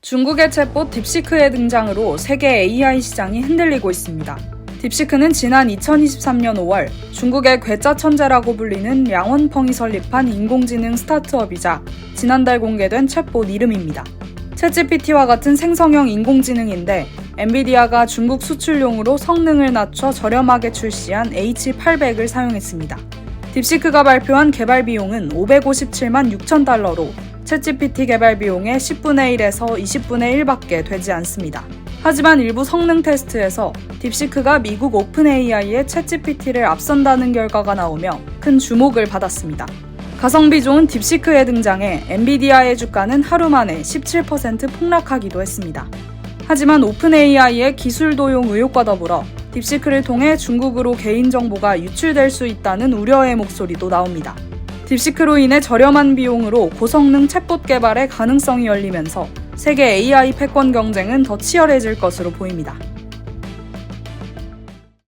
중국의 챗봇 딥시크의 등장으로 세계 AI 시장이 흔들리고 있습니다. 딥시크는 지난 2023년 5월 중국의 괴짜 천재라고 불리는 량원펑이 설립한 인공지능 스타트업이자 지난달 공개된 챗봇 이름입니다. 챗GPT와 같은 생성형 인공지능인데 엔비디아가 중국 수출용으로 성능을 낮춰 저렴하게 출시한 H800을 사용했습니다. 딥시크가 발표한 개발 비용은 557만 6천 달러로 챗GPT 개발 비용의 10분의 1에서 20분의 1밖에 되지 않습니다. 하지만 일부 성능 테스트에서 딥시크가 미국 오픈AI의 챗GPT를 앞선다는 결과가 나오며 큰 주목을 받았습니다. 가성비 좋은 딥시크의 등장에 엔비디아의 주가는 하루 만에 17% 폭락하기도 했습니다. 하지만 오픈AI의 기술 도용 의혹과 더불어 딥시크를 통해 중국으로 개인정보가 유출될 수 있다는 우려의 목소리도 나옵니다. 딥시크로 인해 저렴한 비용으로 고성능 챗봇 개발의 가능성이 열리면서 세계 AI 패권 경쟁은 더 치열해질 것으로 보입니다.